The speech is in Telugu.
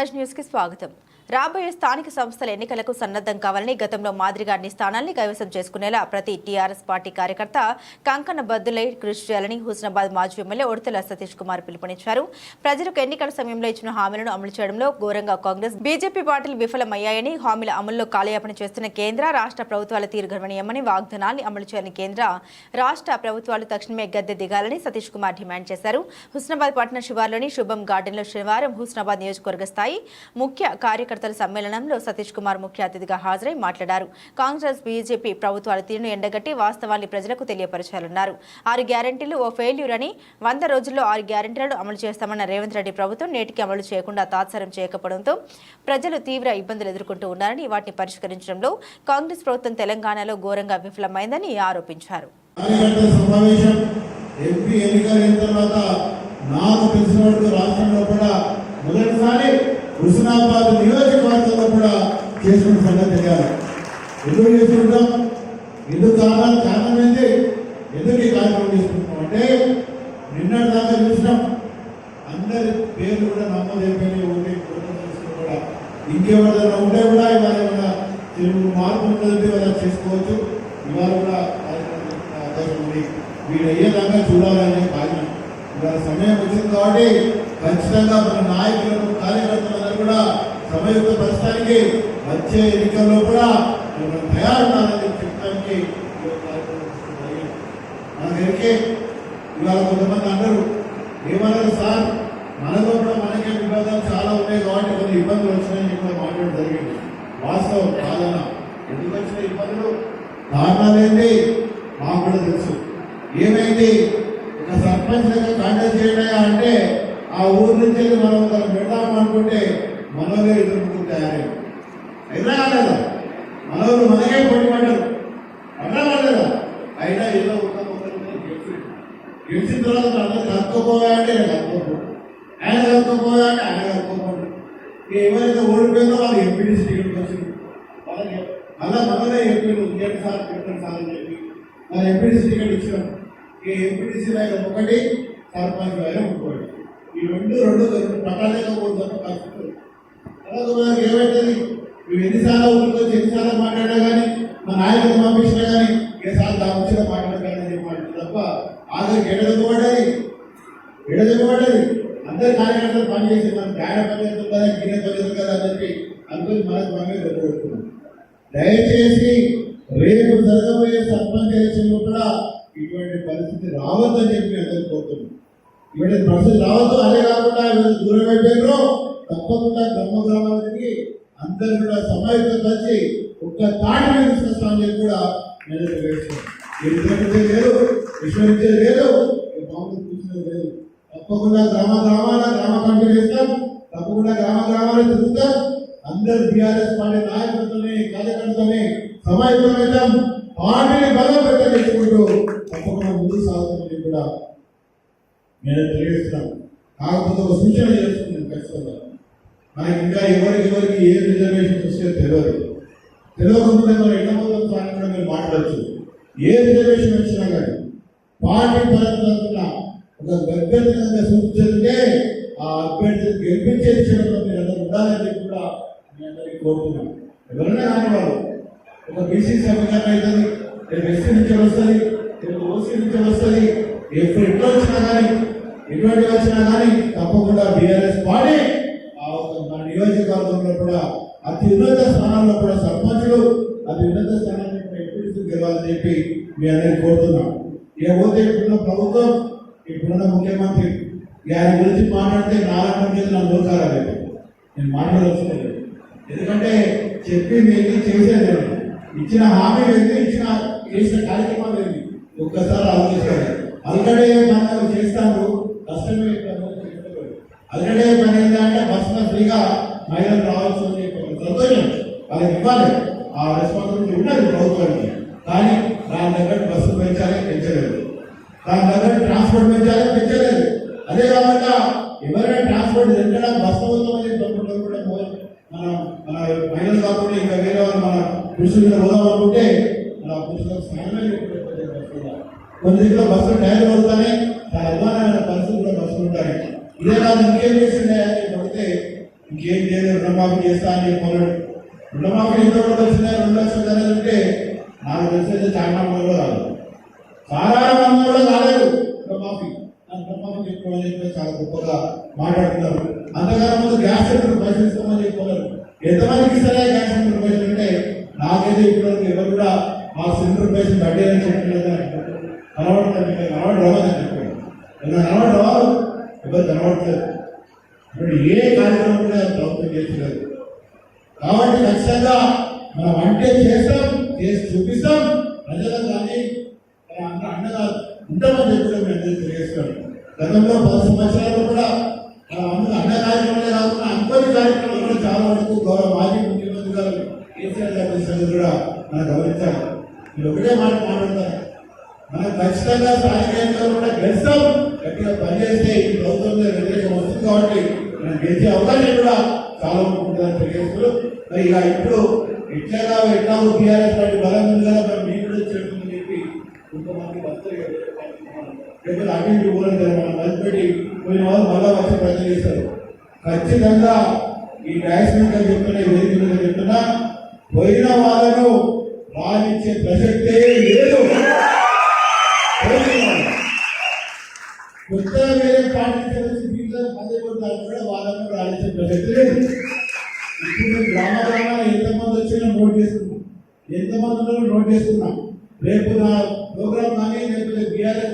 స్వరాజ్ న్యూస్కి స్వాగతం. రాబోయే స్థానిక సంస్థల ఎన్నికలకు సన్నద్ధం కావాలని గతంలో మాదిరిగా అన్ని స్థానాల్ని కైవసం చేసుకునేలా ప్రతి టీఆర్ఎస్ పార్టీ కార్యకర్త కంకణ బద్దులై కృషి చేయాలని హుస్నాబాద్ మాజీ ఎమ్మెల్యే ఒడితల సతీష్ కుమార్ పిలుపునిచ్చారు. ప్రజలకు ఎన్నికల సమయంలో ఇచ్చిన హామీలను అమలు చేయడంలో ఘోరంగా కాంగ్రెస్ బీజేపీ పార్టీలు విఫలమయ్యాయని హామీల అమల్లో కాలయాపన చేస్తున్న కేంద్ర రాష్ట్ర ప్రభుత్వాల తీరు గర్వనీయమని వాగ్దానాన్ని అమలు చేయని కేంద్ర రాష్ట్ర ప్రభుత్వాలు తక్షణమే గద్దె దిగాలని సతీష్ కుమార్ డిమాండ్ చేశారు. హుస్నాబాద్ పట్టణ శివార్లోని శుభం గార్డెన్లో శనివారం హుస్నాబాద్ నియోజకవర్గ స్థాయి ముఖ్య కార్యకర్తల సమ్మేళనంలో సతీష్ కుమార్ ముఖ్య అతిథిగా హాజరై మాట్లాడారు. కాంగ్రెస్ బీజేపీ ప్రభుత్వాల తీరును ఎండగట్టి వాస్తవాన్ని ప్రజలకు తెలియపరచాలన్నారు ఆరు గ్యారంటీలు ఓ ఫెయిల్యూర్ అని వంద రోజుల్లో ఆరు గ్యారంటీలను అమలు చేస్తామన్న రేవంత్ రెడ్డి ప్రభుత్వం నేటికి అమలు చేయకుండా తాత్సారం చేయకపోవడంతో ప్రజలు తీవ్ర ఇబ్బందులు ఎదుర్కొంటూ ఉన్నారని వాటిని పరిష్కరించడంలో కాంగ్రెస్ ప్రభుత్వం తెలంగాణలో ఘోరంగా విఫలమైందని ఆరోపించారు. ఎంపీ ఎన్నికలైన తర్వాత నాకు తెలిసిన వరకు రాష్ట్రంలో కూడా మొదటిసారి హుస్నాబాద్ నియోజకవర్గంలో కూడా చేసిన సంగతి తెలియాలి. ఎందుకు చేస్తుంటాం ఎందుకు కావాలి కారణం ఏంటి ఎందుకు ఈ కార్యక్రమం చేసుకుంటాం అంటే నిన్నటి దాకా చూసినాం. అందరి పేర్లు కూడా నమోదైపోయినాయి. ఓటే కూడా. ఇంకెవరైనా ఉంటే కూడా ఇవాళ ఏమైనా తెలుగు మార్పు ఉన్నది ఇవాళ చేసుకోవచ్చు. ఇవాళ కూడా కార్యక్రమం అవకాశం ఉంది. వీడు అయ్యేదాకా చూడాలనే భాగ్యం. ఇవాళ సమయం వచ్చింది కాబట్టి ఖచ్చితంగా మన నాయకులను కార్యకర్తలు కూడా సమయుక్త పరిస్థానికి వచ్చే ఎన్నికల్లో కూడా మనం తయారున్నారని చెప్పడానికి ఈ మన దగ్గరికి ఇవాళ కొంతమంది అందరూ ఏమన్నారు సార్? మనలో కూడా మనకే వివాదాలు చాలా ఉన్నాయి కాబట్టి కొన్ని ఇబ్బందులు వచ్చినాయని చెప్పి మాట్లాడడం జరిగింది. వాస్తవం కాదన ఎందుకు వచ్చిన ఇబ్బందులు? కారణాలేంటి మాకు కూడా తెలుసు. ఏమైంది? ఒక సర్పంచ్ దగ్గర కాంటాక్ట్ చేయడా అంటే ఆ ఊరి నుంచి మనం ఒకరు పెడదాం అనుకుంటే మనోలే ఎదుర్కొని తయారయ్యారు అయినా కాలేదా? మనోళ్ళు మనకే పోటీ పడ్డారు పడ్డా అయినా ఏదో ఒక గెలిచిన తర్వాత అందరూ కలుపుకోపోయాడే కలుపుకోపోడు ఆయన కలుపుకోపోయాడే ఆయన కలుపుకోపోడు ఇక ఎవరైతే ఓడిపోయిందో వాళ్ళు ఎంపీడీసీ టికెట్ వచ్చింది. వాళ్ళకి మళ్ళా మనలే ఎంపీలు ఇంకేంటి సార్? పెట్టండి సార్ అని చెప్పి వాళ్ళు ఎంపీడీసీ టికెట్ ఇచ్చినాం ఈ ఎంపీడీసీ వైపు ఒకటి సర్పంచ్ వైపు ఇంకోటి ఈ రెండు రెండు రెండు పట్టాలేకపోతే పరిస్థితులు కలుపుకోరు ఏమైతుంది? మేము ఎన్నిసార్లు ఊరికి ఎన్నిసార్లు మాట్లాడినా కానీ మా నాయకులు పంపించినా కానీ ఏ సార్ మాట్లాడగానే చెప్పి మాట్లాడు తప్ప ఆఖరికి ఎడదొక్కబడ్డది ఎడదొక్కబడ్డది అందరి కార్యకర్తలు పనిచేసి మనం గాయ పని కదా గిన్నె పని కదా అని చెప్పి అనుకుని మనకు మనమే దెబ్బకొడుతున్నాం దయచేసి రేపు జరగబోయే సర్పంచ్ ఎలక్షన్లో కూడా ఇటువంటి పరిస్థితి రావద్దని చెప్పి నేను కోరుతున్నాం. ఇటువంటి పరిస్థితి రావద్దు అదే కాకుండా దూరం అయిపోయినారు తప్పకుండా గ్రామ గ్రామాలకి అందరూ కూడా సమాయత్తం కలిసి ఒక్క తాటి మీద తీసుకొస్తామని కూడా నేను తెలియజేస్తున్నాను లేదు విశ్వవిద్యాలయం లేదు మామూలు కూర్చునేది లేదు. తప్పకుండా గ్రామ గ్రామాల గ్రామ కమిటీ చేస్తాం తప్పకుండా గ్రామ గ్రామాలు తిరుగుతాం. అందరు బీఆర్ఎస్ పార్టీ నాయకులతోనే కార్యకర్తలతోనే సమాయత్తం అవుతాం. పార్టీని బలోపేతం చేసుకుంటూ తప్పకుండా ముందుకు సాగుతామని కూడా నేను తెలియజేస్తున్నాను. కాకపోతే ఒక సూచన చేస్తున్నాను ఖచ్చితంగా. మనకి ఇంకా ఎవరికి ఎవరికి ఏ రిజర్వేషన్ వస్తే తెలియదు తెలియకుండా మనం ఎన్నమవుతాం కానీ కూడా మీరు మాట్లాడచ్చు. ఏ రిజర్వేషన్ వచ్చినా కానీ పార్టీ పరంగా ఒక అభ్యర్థిగా సూచించే ఆ అభ్యర్థిని గెలిపించే విషయంలో మీరు అందరూ ఉండాలని చెప్పి కూడా మీ అందరికీ కోరుతున్నాను ఎవరైనా కానీ ఒక బీసీ సమీకరణ అవుతుంది రేపు ఎస్సీ నుంచి వస్తుంది రేపు ఓసీ నుంచి వస్తుంది ఎప్పుడు ఎట్లా వచ్చినా కానీ ఎటువంటి వచ్చినా కానీ తప్పకుండా బీఆర్ఎస్ పార్టీ నియోజకవర్గంలో కూడా అతి ఉన్నత స్థానాల్లో కూడా సర్పంచులు అతి ఉన్నత స్థానాన్ని కూడా గెలవాలని చెప్పి మీ అందరికీ కోరుతున్నాం. ఇక ఇప్పుడున్న ప్రభుత్వం ఇప్పుడున్న ముఖ్యమంత్రి ఇక ఆయన గురించి మాట్లాడితే నాలుగు మీద నా లోకాలు నేను మాట్లాడవలసిన ఎందుకంటే చెప్పింది ఏంటి చేసేది ఇచ్చిన హామీ ఏంటి? ఇచ్చిన చేసిన కార్యక్రమాలు ఏంటి? ఒక్కసారి ఆలోచించాలి అల్కడే మనం చేస్తాము కష్టమే ఆల్రెడీ పని ఏంటంటే బస్సులో ఫ్రీగా ఆయన రావచ్చు అని చెప్పి సంతోషం వాళ్ళకి ఇవ్వాలి. ఆ రెస్పాన్సిబిలిటీ ఉన్నది ప్రభుత్వానికి. కానీ దాని దగ్గర బస్సులు పెంచాలి పెంచలేదు. దాని దగ్గర ట్రాన్స్పోర్ట్ పెంచాలి పెంచలేదు. అదే కాకుండా ఎవరైనా ట్రాన్స్పోర్ట్ ఎక్కడ బస్సు అవుతామని తప్పకుండా కూడా మన మన మహిళలు కాకుండా ఇంకా వేరే వాళ్ళు మన పురుషులు మీద పోదాం అనుకుంటే మన పురుషులకు స్నానమే కొన్ని దగ్గర బస్సులు టైర్లు పడుతానే చాలా అభిమానమైన పరిస్థితుల్లో బస్సులు ఉంటాయి. ఇదే కాదు ఇంకేం చేసి అని పడితే ఇంకేం చేయలేదు రుణమాఫీ చేస్తా అని చెప్పాడు రుణమాఫీ ఎంతో కూడా వచ్చిందా రెండు లక్షలు జరగాలంటే నాకు తెలిసేది చాలా మందిలో రాదు చాలా మంది కూడా కాలేదు. రుణమాఫీ. రుణమాఫీ చెప్పుకోవాలని చెప్పి చాలా గొప్పగా మాట్లాడుతున్నారు. అంతగానో ముందు గ్యాస్ సిలిండర్ పైసలు ఇస్తామని చెప్పుకోలేదు ఎంతమందికి ఇస్తారా గ్యాస్ సిలిండర్ పైసలు అంటే నాకైతే ఇప్పటివరకు ఎవరు కూడా మా సిలిండర్ పైసలు కట్టేయాలని చెప్పలేదు కనబడుతుంది మీకు కనబడి రావద్దని చెప్పాడు ఎవరు కనబడి రావాలి ఎవరు కనబడట్లేదు? ఇప్పుడు ఏ కార్యక్రమం కూడా ప్రభుత్వం చేస్తున్నారు. కాబట్టి ఖచ్చితంగా మనం అంటే చేస్తాం చేసి చూపిస్తాం. ప్రజలకు కానీ మన అండగా ఉండమని చెప్పి మేము అందరూ తెలియజేస్తాం గతంలో పది సంవత్సరాలు కూడా మన అన్న అన్న కార్యక్రమాలే కాకుండా అనుకోని కార్యక్రమాలు కూడా చాలా వరకు గౌరవ మాజీ ముఖ్యమంత్రి గారు కేసీఆర్ గారి కూడా మనం గమనించాలి. మీరు ఒకటే మాట మాట్లాడతారు. మనం ఖచ్చితంగా స్థానిక ఎన్నికలు కూడా గెలుస్తాం. గట్టిగా పనిచేస్తే ఈ ప్రభుత్వంలో వ్యతిరేకం వస్తుంది కాబట్టి మనం గెలిచే అవకాశం కూడా చాలా ఉంటుందని తెలియజేస్తూ మరి ఇక ఇప్పుడు ఎట్లాగా ఎట్లా టీఆర్ఎస్ పార్టీ బలం ఉంది కదా మరి మేము కూడా చెప్తుందని చెప్పి కొంతమంది భక్తులు కదా. లేకపోతే అటు ఇటు ఊరం మనం కలిసిపెట్టి పోయిన వాళ్ళు మళ్ళా వచ్చి ప్రజలు చేస్తారు. ఖచ్చితంగా ఈ డాష్ మీద చెప్తున్నా వేదికలుగా చెప్తున్నా పోయిన వాళ్ళను రాణించే ప్రసక్తే లేదు. కొత్త వేరే పార్టీ తెలిసి వీళ్ళ పదే కూడా వాళ్ళని రాణించే ప్రసక్తి లేదు ఇప్పుడు గ్రామ గ్రామాలు ఎంతమంది వచ్చినా నోట్ చేసుకున్నాం. ఎంతమంది ఉన్నారో నోట్ చేసుకున్నాం. రేపు నా ప్రోగ్రామ్ కానీ లేకపోతే బీఆర్ఎస్